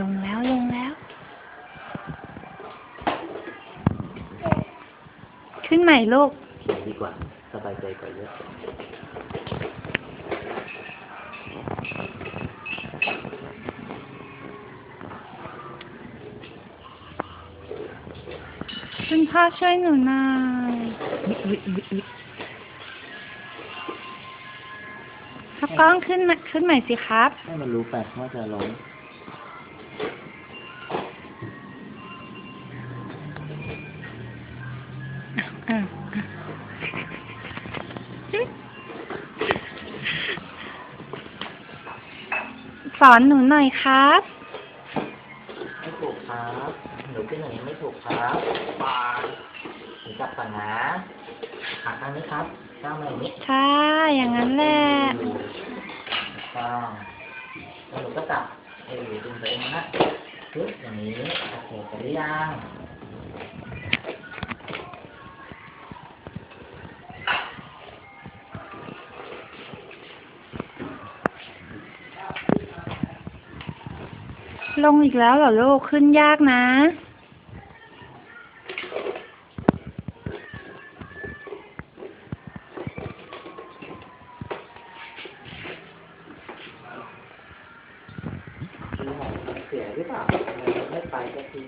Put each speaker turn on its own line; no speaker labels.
ลงแล้วลงแล้ว ขึ้นใหม่ลูก
เขียนดีกว่า สบายใจกว่าเยอะ
คุณพ่อช่วยหนูหน่อยครับกล้องขึ้นมาขึ้นใหม่สิครับ
ให้มันรู้ไปว่าจะร้อง
สอนหนูหน่อยครับ
ไม่ถูกครับหนูเป็นอย่างนี้ไม่ถูกครับปาหนูจับก่อนนะขาข้างนี้ครับก้าวมาอย่างนี้
ใช่ อย่างนั้นแหละ
ก้าวแล้วหนูก็จับเอวดึงตัวเองนะปึ๊บอย่างนี้โอเคไปหรือยัง
ลงอีกแล้วเหรอลูก ขึ้นยากนะ
เสียหรือเปล่าไม่ไปก็ที